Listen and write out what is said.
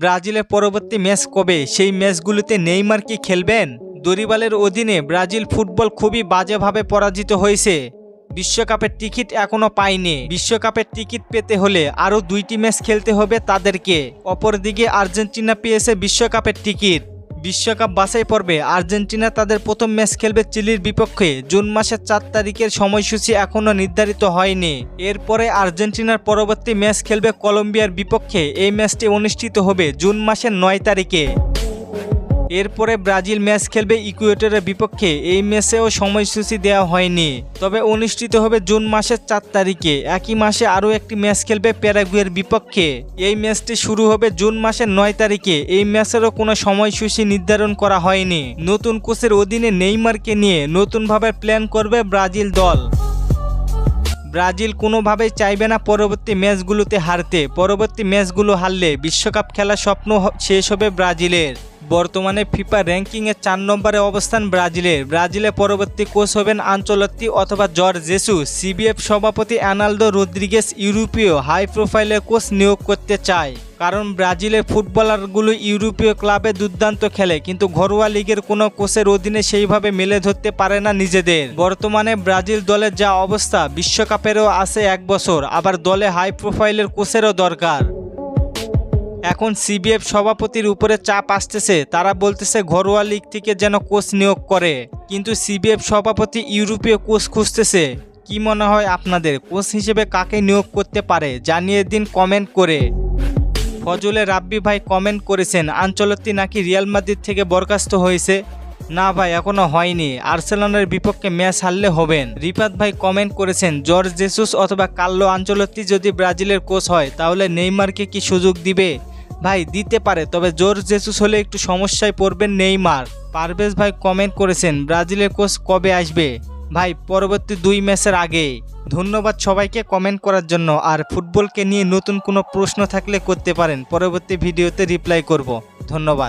ব্রাজিলের পরবর্তী ম্যাচ কবে? সেই ম্যাচগুলিতে নেইমার কি খেলবেন? দরিবালের অধীনে ব্রাজিল ফুটবল খুবই বাজেভাবে পরাজিত হয়েছে। বিশ্বকাপের টিকিট এখনও পায়নি বিশ্বকাপের টিকিট পেতে হলে আরও দুইটি ম্যাচ খেলতে হবে তাদেরকে। অপরদিকে আর্জেন্টিনা পেয়েছে বিশ্বকাপের টিকিট। বিশ্বকাপ বাছাই পর্বে আর্জেন্টিনা তাদের প্রথম ম্যাচ খেলবে চিলির বিপক্ষে। জুন মাসের চার তারিখের সময়সূচি এখনও নির্ধারিত হয়নি। এরপরে আর্জেন্টিনার পরবর্তী ম্যাচ খেলবে কলম্বিয়ার বিপক্ষে। এই ম্যাচটি অনুষ্ঠিত হবে জুন মাসের নয় তারিখে। এরপরে ব্রাজিল ম্যাচ খেলবে ইকুয়েটরের বিপক্ষে। এই ম্যাচেও সময়সূচি দেওয়া হয়নি। তবে অনুষ্ঠিত হবে জুন মাসের চার তারিখে। একই মাসে আরও একটি ম্যাচ খেলবে প্যারাগুয়ের বিপক্ষে। এই ম্যাচটি শুরু হবে জুন মাসের নয় তারিখে। এই ম্যাচেরও কোনো সময়সূচি নির্ধারণ করা হয়নি। নতুন কোচের অধীনে নেইমারকে নিয়ে নতুনভাবে প্ল্যান করবে ব্রাজিল দল। ব্রাজিল কোনোভাবেই চাইবে না পরবর্তী ম্যাচগুলোতে হারতে। পরবর্তী ম্যাচগুলো হারলে বিশ্বকাপ খেলার স্বপ্ন শেষ হবে ব্রাজিলের। বর্তমানে ফিফা র্যাঙ্কিংয়ে চার নম্বরে অবস্থান ব্রাজিলের ব্রাজিলে পরবর্তী কোচ হবেন আঞ্চলত্তি অথবা জর্জ জেসু। সিবিএফ সভাপতি অ্যানালদো রদ্রিগেস ইউরোপীয় হাই প্রোফাইলের কোচ নিয়োগ করতে চায়। কারণ ব্রাজিলের ফুটবলারগুলো ইউরোপীয় ক্লাবে দুর্দান্ত খেলে, কিন্তু ঘরোয়া লিগের কোনো কোচের অধীনে সেইভাবে মেলে ধরতে পারে না নিজেদের। বর্তমানে ব্রাজিল দলের যা অবস্থা, বিশ্বকাপেরও আছে এক বছর, আবার দলে হাই প্রোফাইলের কোচেরও দরকার। এখন সিবিএফ সভাপতির উপরে চাপ আসতেছে, তারা বলতেছে ঘরোয়া লিগ থেকে যেন কোচ নিয়োগ করে। কিন্তু সিবিএফ সভাপতি ইউরোপীয় কোচ খুঁজতেছে, কি মনে হয় আপনাদের? কোচ হিসেবে কাকে নিয়োগ করতে পারে? জানিয়ে দিন কমেন্ট করে। ফজলে রাব্বি ভাই কমেন্ট করেছেন, আঞ্চলত্তি নাকি রিয়াল মাদ্রিদ থেকে বরখাস্ত হয়েছে? না ভাই, এখনও হয়নি। আর্সেলনের বিপক্ষে ম্যাচ হারলে হবেন। রিপাত ভাই কমেন্ট করেছেন, জর্জ জেসুস অথবা কার্লো আঞ্চলত্তি যদি ব্রাজিলের কোচ হয়, তাহলে নেইমারকে কি সুযোগ দিবে? ভাই, দিতে পারে, তবে জোর জেসুস হলে একটু সমস্যায় পড়বেন নেইমার। পারভেজ ভাই কমেন্ট করেছেন, ব্রাজিলের কোচ কবে আসবে? ভাই, পরবর্তী দুই ম্যাচের আগে। ধন্যবাদ সবাইকে কমেন্ট করার জন্য, আর ফুটবলকে নিয়ে নতুন কোনো প্রশ্ন থাকলে করতে পারেন। পরবর্তী ভিডিওতে রিপ্লাই করব। ধন্যবাদ।